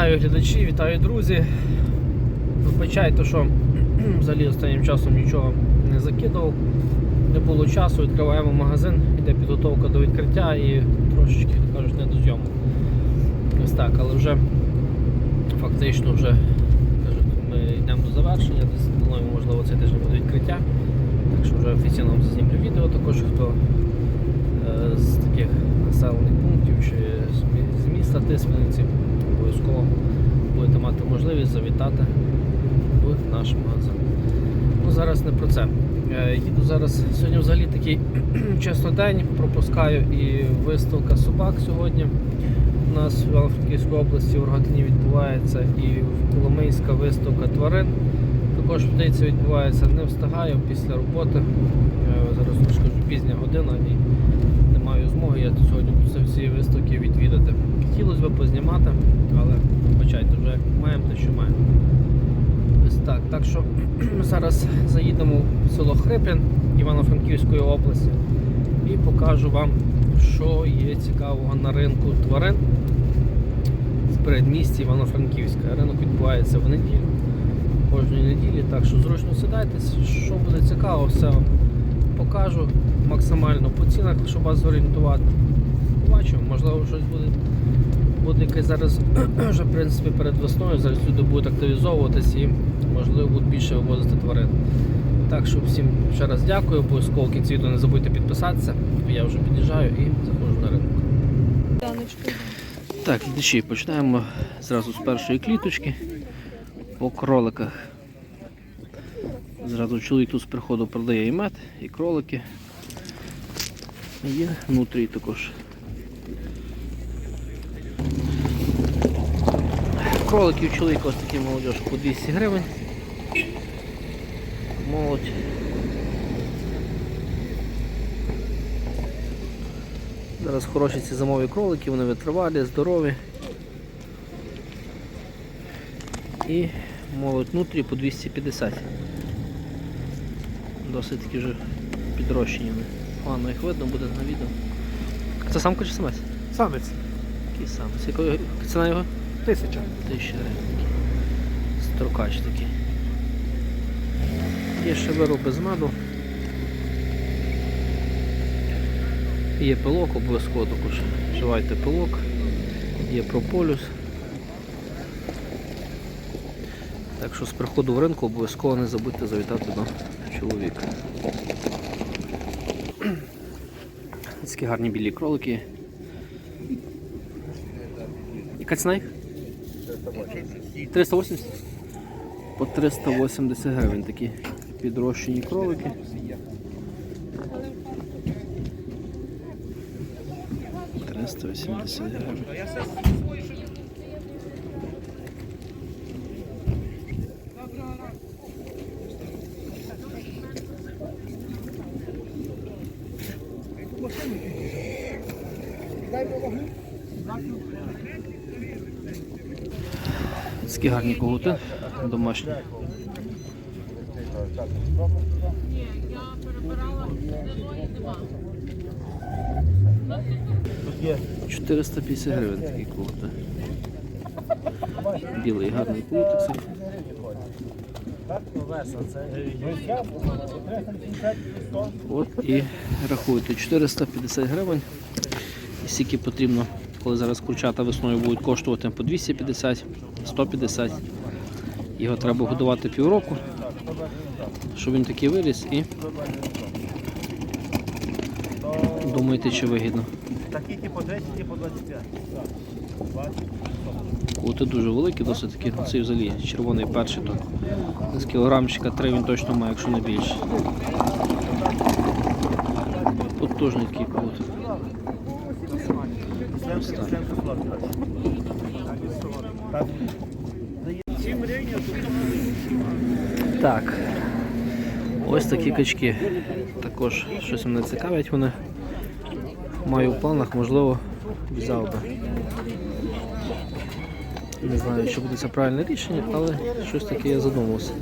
Вітаю глядачі, вітаю друзі. Вибачайте, що взагалі останнім часом нічого не закидував. Не було часу, відкриваємо магазин, йде підготовка до відкриття і трошечки, кажуть, не до зйому. Ось так, але вже фактично вже кажуть, ми йдемо до завершення, десь плануємо, можливо, цей тиждень буде відкриття. Так що вже офіційно вам зазнімлю відео також, хто е, з таких населених пунктів чи з міста Тисменниці обов'язково будете мати можливість завітати в наш магазин. Ну зараз не про це. Е, Їду зараз сьогодні взагалі такий чесно день, пропускаю і виставка собак сьогодні. У нас в Івано-Франківській області в Рогатині відбувається і Коломийська виставка тварин. Також Дийці відбувається, не встигаю після роботи. Е, Зараз вже пізня година і не маю змоги. Я сьогодні всі виставки відвідати. Хотілося б познімати, але вибачайте, вже маємо, те що маємо. Ось так. Так що зараз заїдемо в село Хрипін Івано-Франківської області і покажу вам, що є цікавого на ринку тварин в передмісті Івано-Франківська. Ринок відбувається в неділю, кожної неділі, так що зручно сідайтесь, що буде цікаво, все вам покажу максимально по цінах, щоб вас зорієнтувати. Побачимо, можливо, щось буде. Буде якесь зараз вже в принципі перед весною, зараз люди будуть активізовуватись і можливо будуть більше вивозити тварин. Так що всім ще раз дякую, обов'язково в кінці відео не забудьте підписатися. Я вже під'їжджаю і заходжу на ринок. Так, глядачі, починаємо зразу з першої кліточки по кроликах. Зразу чоловік тут з приходу продає і мед, і кролики. Є внутрі також. Кроликів чоловіка ось такі молодіж по 200 гривень. Молодь. Зараз хороші ці зимові кролики, вони витривалі, здорові. І молодь внутрі по 250. Досить таки вже підрощені. вони. Погано їх видно буде на відео. Це самка чи самець? Самець. Який самець? Якої ціна його? Тисяча. Тисяча гривень. Строкач такий. Є ще вироб без меду. Є пилок, обов'язково також вживайте пилок. Є прополюс. Так що з приходу в ринку обов'язково не забудьте завітати до чоловіка. Такі гарні білі кролики. Яка ціна їх? 380? По 380 гривень такі підрощені кролики. Триста вісімдесят гривень. Такі гарні когути домашні. Тут є 450 гривень такі когути. Білий гарний кутик. От і рахуйте 450 гривень. І скільки потрібно, коли зараз курчата весною будуть коштувати по 250, 150. Його треба годувати півроку, щоб він такий виріс і думайте, чи вигідно. такі ті по 10, ті по 25. Кути дуже великі, досить такі, ну, цей взагалі червоний перший, то з кілограмчика 3 він точно має, якщо не більше. Потужний такий кут. Ось так. Ось такі качки. Також щось мене цікавить вони. Маю в планах, можливо, взяв би. Не знаю, чи буде це правильне рішення, але щось таке я задумався.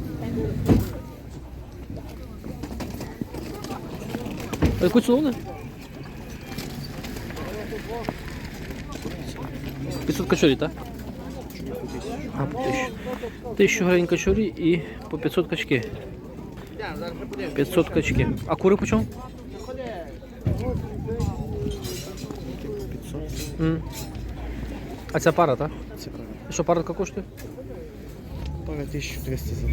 Яку ціну 500 качурі, так? А, по тисячу. Тисячу гривень качурі і по 500 качки. 500 качки. А кури по чому? 500. М. А ця пара, так? Це пара. Що пара така коштує? Пара 1300 за.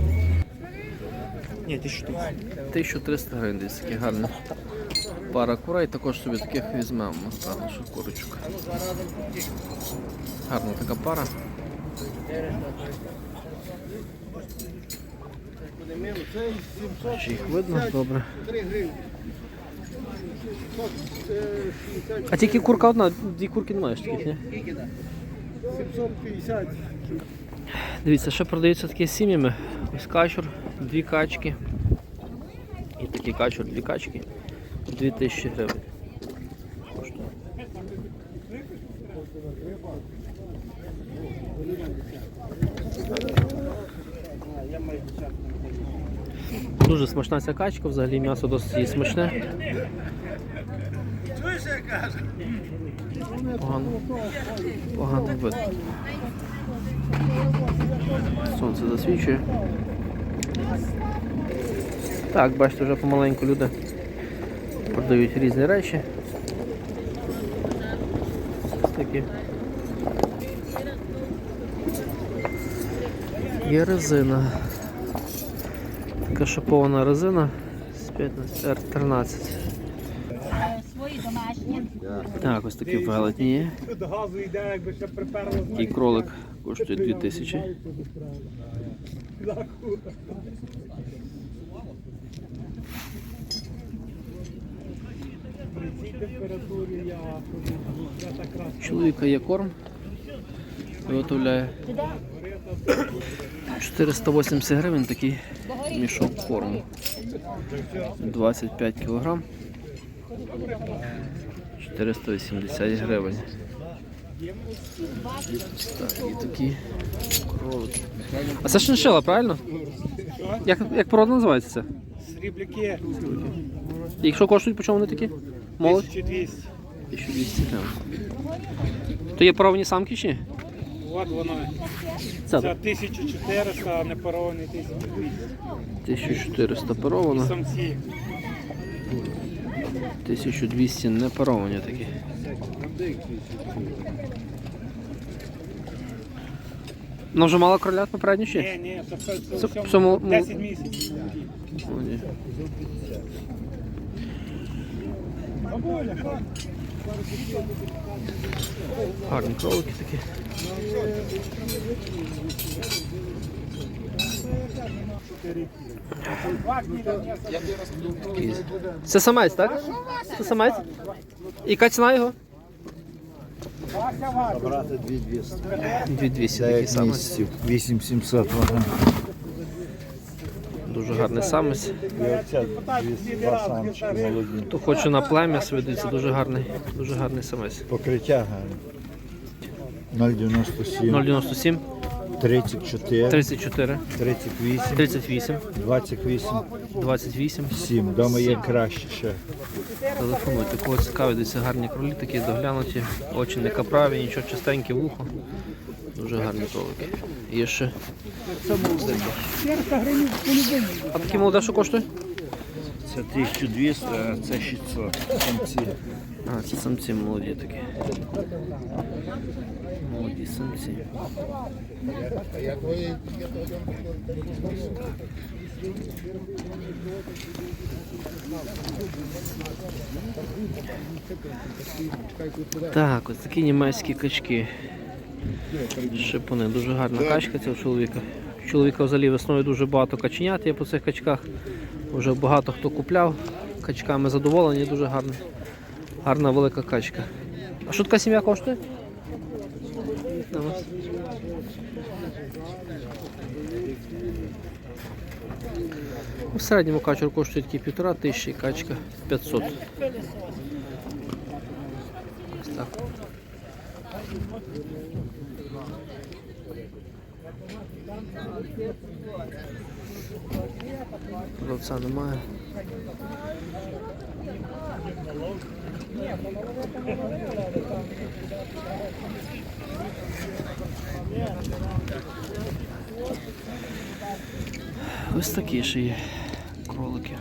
Ні, 1300. 1300 гривень десь такі гарні. Пара курей також собі таких візьмемо. Певно, що курочок. Гарна така пара. Чи їх видно? Добре. А тільки курка одна, дві курки немає таких, ні? 750. Дивіться, ще продаються такі сім'ями. Ось качур, дві качки. І такий качур, дві качки. 2000 гривень. Дуже смачна ця качка, взагалі м'ясо досить смачне. Погано, погано видно. Сонце засвічує. Так, бачите, вже помаленьку люди продають різні речі. Ось такі. Є резина. Така шипована резина з 15 R13. Свої домашні. Так, ось такі велетні є. До газу йде, якби ще приперло. І кролик коштує 2000. При цій температурі я я так раз. Чоловіка є корм. Виготовляє 480 гривень такий мішок корму. 25 кг. 480 гривень. Так, і такі кролики. А це шиншила, правильно? Як, як порода називається це? Срібляки Якщо коштують, по чому вони такі? Молодь? 1200. 1200 гривень. То є поровані самки чи ні? От воно. Це Це 1400, а не парований 1200. 1400 паровано, Самці. 1200 не паровані такі. Ну вже мало кролят попередньо ще? Ні, ні, це, мо- 10 місяців. О, ні. Гарні кролики такі. Це самець, так? Це самець? І яка ціна його? Брати 2200. 2200 такий самець. 8700 вага. Дуже гарний самець. Хто хоче на плем'я свидиться, дуже гарний, дуже гарний самець. Покриття гарне. 097, 097 34, 34 38, 38 28, 28. 7. Дома є краще ще. Телефонуйте, кого цікавить, десь гарні кролі, такі доглянуті, очі не каправі, нічого чистеньке вухо. Дуже гарні кролики. Є ще. А такі молоде що коштує? Це 1200, а це 600. Самці. А, це самці молоді такі. Молоді самці. Так, ось такі німецькі качки. Шипуни, дуже гарна качка цього чоловіка. Чоловіка взагалі весною дуже багато каченят є по цих качках. Вже багато хто купляв. Качками задоволені, дуже гарна. Гарна велика качка. А що така сім'я коштує? У середньому качур коштує тільки півтора тисячі, качка 500. Ось так. Продавця немає. Ось такі ще є кролики.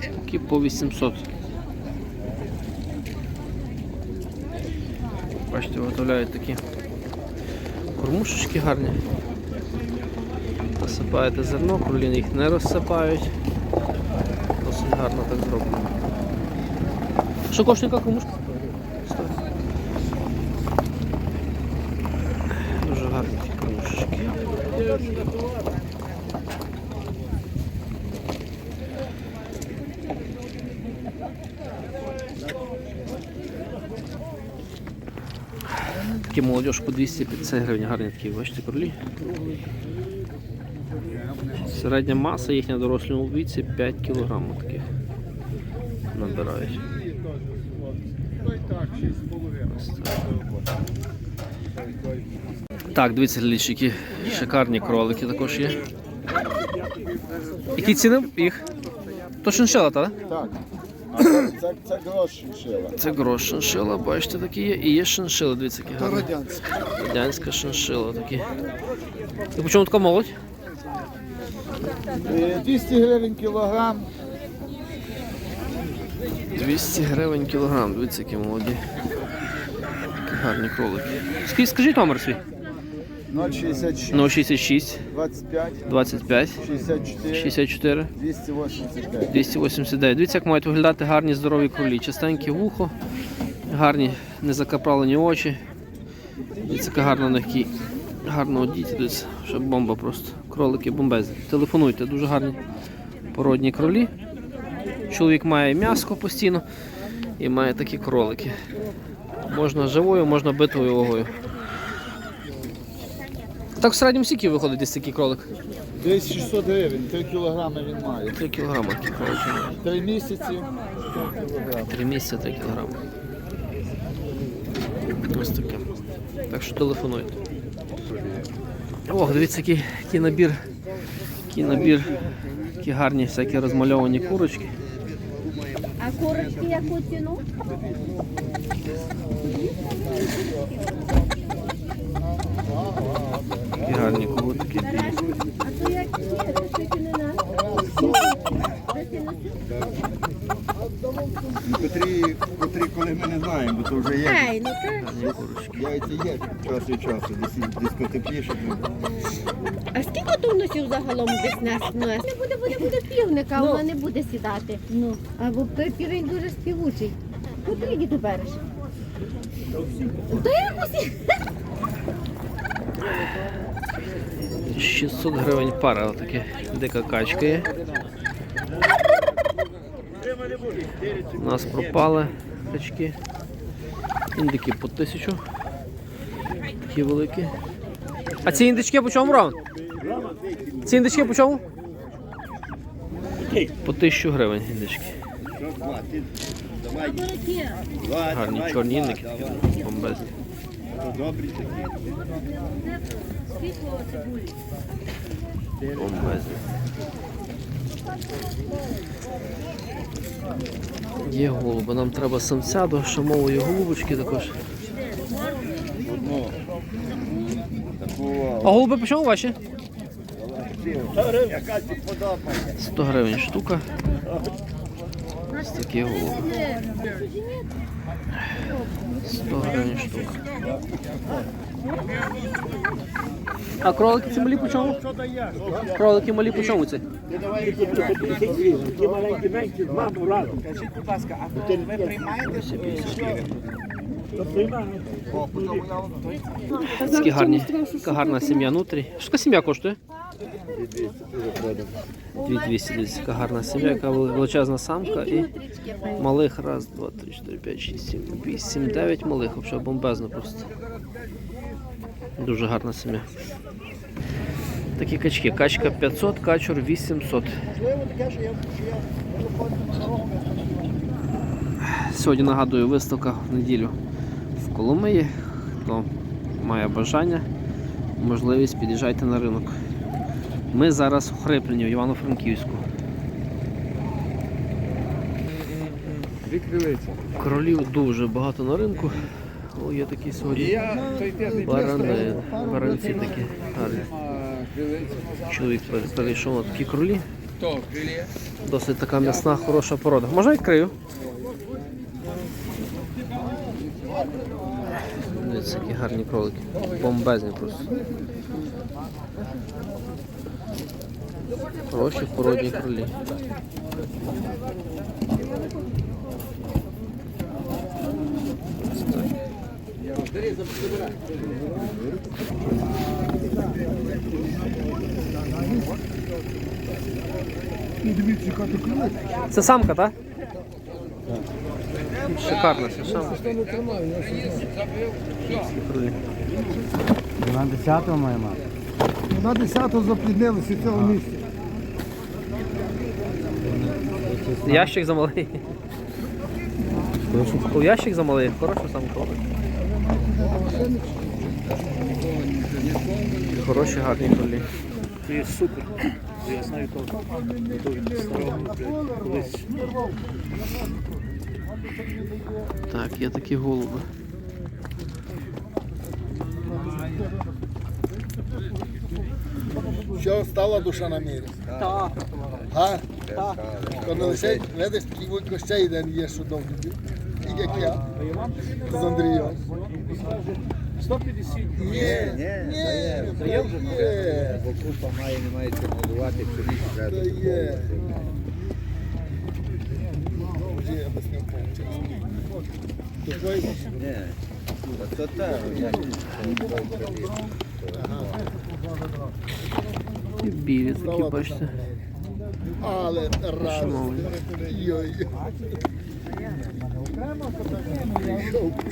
Такі по 800. Бачите, виготовляють такі кормушечки гарні. Насипаєте зерно, кролін їх не розсипають. Досить гарно так зроблено. Що коштує яка кормушка? Дуже гарні кормушечки. Такі молодіж по 250 гривень, гарні такі, бачите, кролі. Середня маса їхня дорослому віці 5 кг таких набирають. Так. Дивіться, глядачі, шикарні кролики також є. Які ціни їх? То шиншила, так? Так. Це, це, грош шиншила. Це грош шиншила, бачите, такі є. І є шиншила, дивіться, які гарні. радянська. Радянська шиншила такі. І по чому така молодь? Е, 200 гривень кілограм. 200 гривень кілограм, дивіться, які молоді. Такі гарні кролики. Скажіть, скажіть номер свій. 066, 066 25, 25 64, 64 289. 289. Дивіться, як мають виглядати гарні здорові кролі. Чистеньке вухо, гарні незакаправлені очі. Дивіться, яка гарна на гарно одіти. Дивіться, що бомба просто. Кролики бомбезні. Телефонуйте, дуже гарні породні кролі. Чоловік має м'яско постійно і має такі кролики. Можна живою, можна битою вагою. Так в середньому скільки виходить десь такий кролик? Десь 600 гривень, 3 кілограми він має. 3 кілограми такі кролики. 3 місяці, 3 кілограми. 3 місяці 3 кілограми. Ось таке. Так що телефонуйте. Ох, дивіться, який, який набір. Який набір. Які гарні всякі розмальовані курочки. А курочки яку ціну? Такі гарні курочки. А то як є, то тільки не на. Котрі, котрі, коли ми не знаємо, бо то вже є. Ну так. Яйця є час від часу, десь, десь потепліше. А скільки тонусів загалом десь нас? Ну, не буде, буде, буде півника, вона не буде сідати. Ну. Або півень дуже співучий. Котрі ти береш? То якось. 600 гривень пара, таке дика качка є. У нас пропали качки. Індики по 1000. Такі великі. А ці індички по чому Рон? Ці індички по чому? По 1000 гривень індички. Гарні чорні індики, такі бомбезні. Добрі такі. Бомбезні. Є голуби, нам треба самця до шамової голубочки також. А голуби по чому ваші? яка тобі подобає. 100 гривень штука. Такі голуби. 100 гривень штука. А кролики ці малі по чому? Кролики малі по чому ці? Такі гарні, така гарна сім'я внутрі. Що така сім'я коштує? 2200, дивіться, яка гарна сім'я, яка величезна самка і малих. Раз, два, три, чотири, п'ять, шість, сім, вісім, дев'ять малих. Взагалі бомбезно просто. Дуже гарна сім'я. Такі качки. Качка 500, качур 800. Сьогодні нагадую виставка в неділю в Коломиї. Хто має бажання, можливість під'їжджайте на ринок. Ми зараз у Хриплені, в Івано-Франківську. Кролів дуже багато на ринку. О, є такі сьогодні. Барани, баранці такі гарні. Чоловік перейшов на такі кролі. Досить така м'ясна, хороша порода. Можна відкрию? Дивіться, які гарні кролики. Бомбезні просто. Хороші породні кролі. Це самка, так? Шикарна це самка. Кролі. На 10-го має мати. На 10-го запліднилися в цьому місці. Ящик замалий. У ящик замалий, хороша самка. Хороші гарні кролі. Ти супер. Я знаю того. До старого колись. Так, є такі голуби. Що стала душа на мірі? Так. А? Так. не лише, видиш, такий вуйко ще є, що. Як я. З Андрієм. 150. Ні, ні, ні, є. Бо купа має, не має чого годувати, пшеницю Та треба. є. Я без нього Такої Ні. Та так, як білі такі, бачите. Але. Шановні. Йой. В.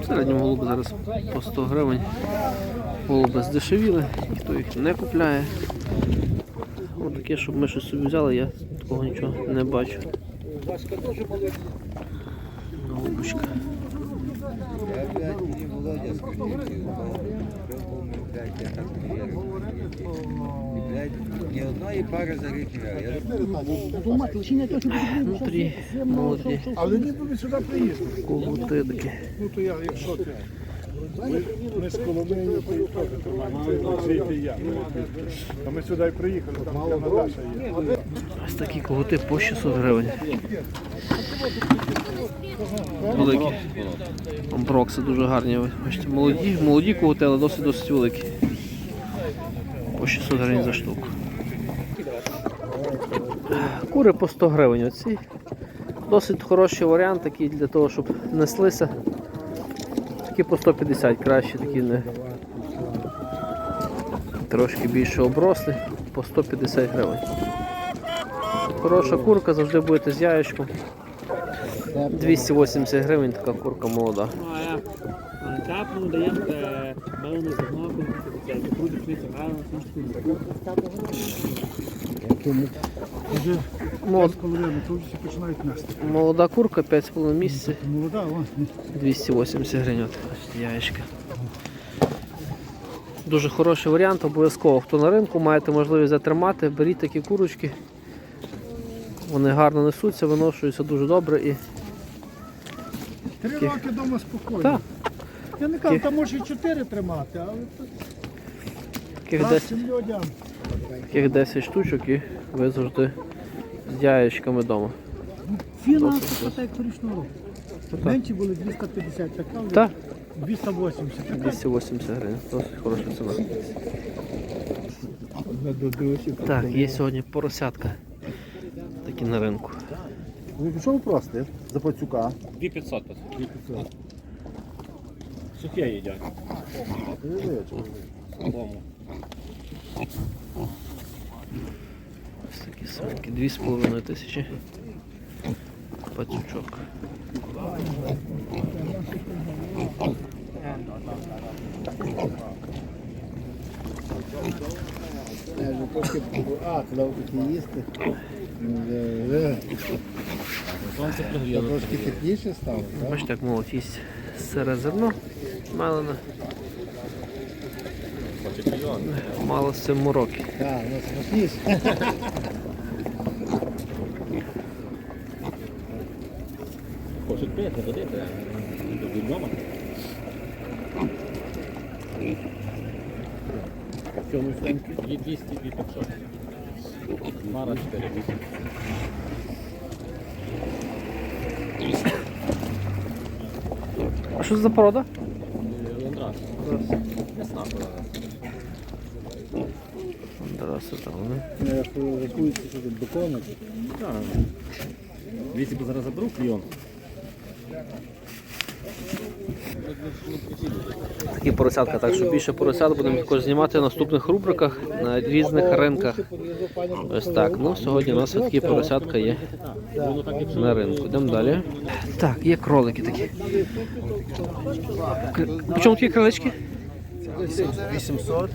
В середньому голуби зараз по 100 гривень. Голуби здешевіли, ніхто їх не купляє. Ось таке, щоб ми щось собі взяли, я такого нічого не бачу. Голубочка. Володя ні одної пари за рік Внутрі молоді Але ніби ми сюди приїхали. когути такі. Ну то я, якщо ти. Ми, з Коломиї Звідти я. А ми сюди приїхали, там де Наташа є. Ось такі когути по 600 гривень. Великі. Амброкси дуже гарні. Бачите, молоді, молоді когути, але досить досить великі. По 600 гривень за штуку. Кури по 100 гривень оці. Досить хороший варіант такий для того, щоб неслися. Такі по 150 краще, такі не трошки більше обросли, по 150 гривень. Хороша курка, завжди будете з яєчком. 280 гривень така курка молода. Грану, Мод, Коли то всі починають нести. молода курка 5,5 місяців, Молода, о. 280 гривень. Яєчка. Дуже хороший варіант, обов'язково. Хто на ринку, маєте можливість затримати, беріть такі курочки. Вони гарно несуться, виношуються дуже добре і Три роки вдома спокійно. Так. Я не кажу, там може і чотири тримати, але таких 10, таких 10 штучок і ви завжди з яєчками вдома. Фінанси так як торічного року. Менші були 250, так Так, 280. 280 гривень. Досить хороша ціна. Так, є сьогодні поросятка. Такі на ринку. Ну, що ви просите? За пацюка. 2500. Сухе їдять. Ось такі свинки. 2,5 тисячі. Пацючок. А, туди такі їсти. Сонце пригріло. Трошки тепліше стало. Бачите, як молодь їсть сире зерно мелене. Мало з цим мороки. Так, у нас. 505 не дадите вдома. Цьому стенки є 200 і 500. Мара 4 А що за порода? Зараз там вони. Рахується, що тут бекони. Так. Вісі бо зараз заберу кліон. Такі поросятка, так що більше поросят будемо також знімати в наступних рубриках на різних ринках. Ось так. Ну, сьогодні у нас такі поросятка є на ринку. Йдемо далі. Так, є кролики такі. Чому такі кролички? 800,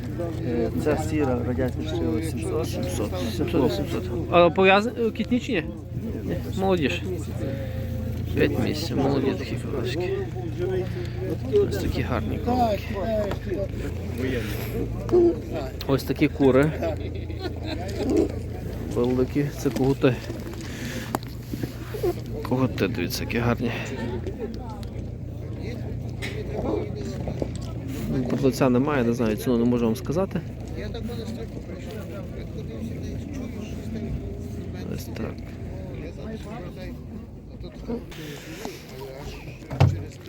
е, ця сіра радянська 700. 700. 700, 700. А пов'язані кітні чи ні? Ні, Молоді ж. 5 місяців, молоді такі кролички. Ось такі гарні кролики. Ось такі кури. Великі, це когути. Когути, дивіться, які гарні. Продавця немає, не знаю, ціну не можу вам сказати. Ось так.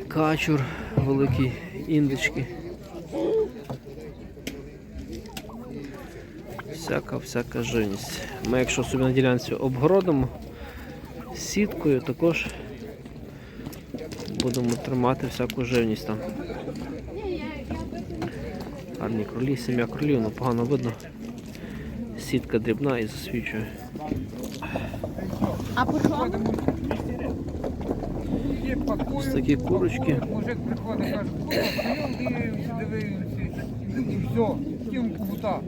Качур, великі індички. Всяка, всяка живність. Ми, якщо собі на ділянці обгородимо сіткою, також будемо тримати всяку живність там. Гарні кролі, сім'я кролів, ну погано видно. Сітка дрібна і засвічує. А по чому? Ось такі курочки. Мужик приходить, каже, дивимося, все.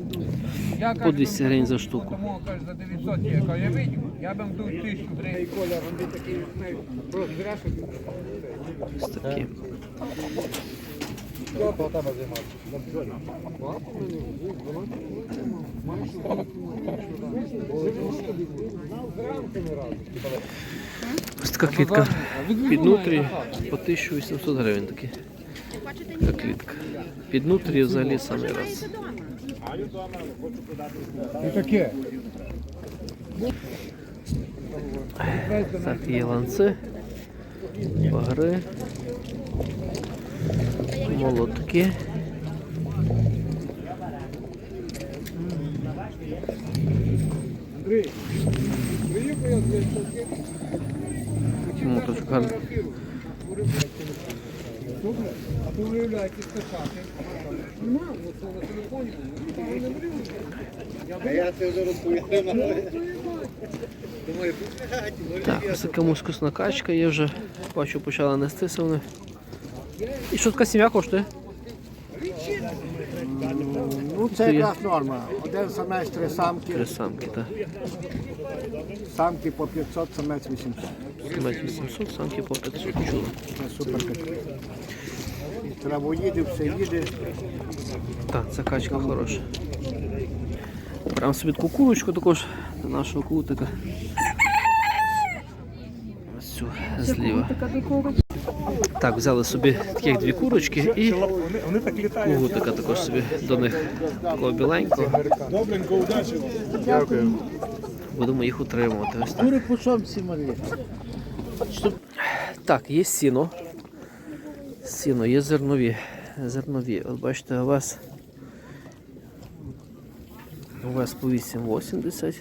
Я По 200 гривень за штуку. Тому, каже, за 900 є. Кажу, я видів, я б дав 1000 гривень. Ось такі. Ось така клітка під по 1800 гривень такі. Така клітка. Під нутрі взагалі самий раз. І таке. Так, є ланци, багри, молотки. Гарний. А то скачати. Телефоні. А я це вже розповідав. Так, ось така мускусна качка є вже. Бачу, почала нестися вони. І що така сім'я коштує? Ну це якраз норма. Один самець, три самки, Три самки, так. самки по 500, самець 800. Самець 800, самки по 500 чули. Це супер таке. Травоїди, все їде. Так, ця качка хороша. Прям собі таку курочку також до нашого кутика. Ось цю зліва. Так, взяли собі таких дві курочки і кугутика також собі до них такого біленького. Добренько, удачі вам. Дякую. Будемо їх утримувати. Ось так. Так, є сіно. Сіно, є зернові. Зернові. От бачите, овес. Овес по 8,80,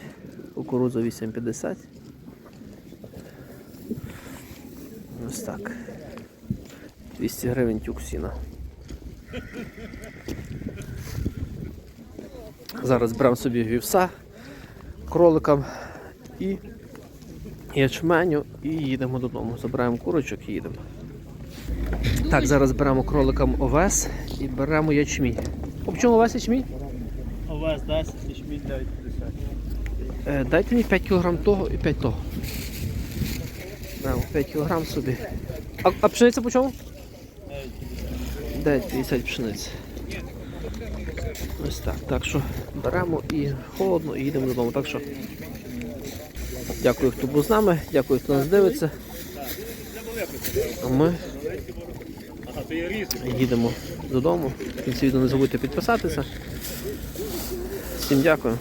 кукурудза 8,50. Ось так. 200 гривень тюк сіна. Зараз беремо собі вівса кроликам і ячменю і їдемо додому. Забираємо курочок і їдемо. Так, зараз беремо кроликам овес і беремо ячмінь. По чому овес ячмінь? Овес 10, ячмінь 9,50. Е, дайте мені 5 кг того і 5 того. Беремо 5 кг собі. А, а пшениця по чому? 9,50 пшениці. Ось так. Так що беремо і холодно і їдемо додому. Так що дякую, хто був з нами, дякую, хто нас дивиться. А ми їдемо додому. В кінці не забудьте підписатися. Всім дякую.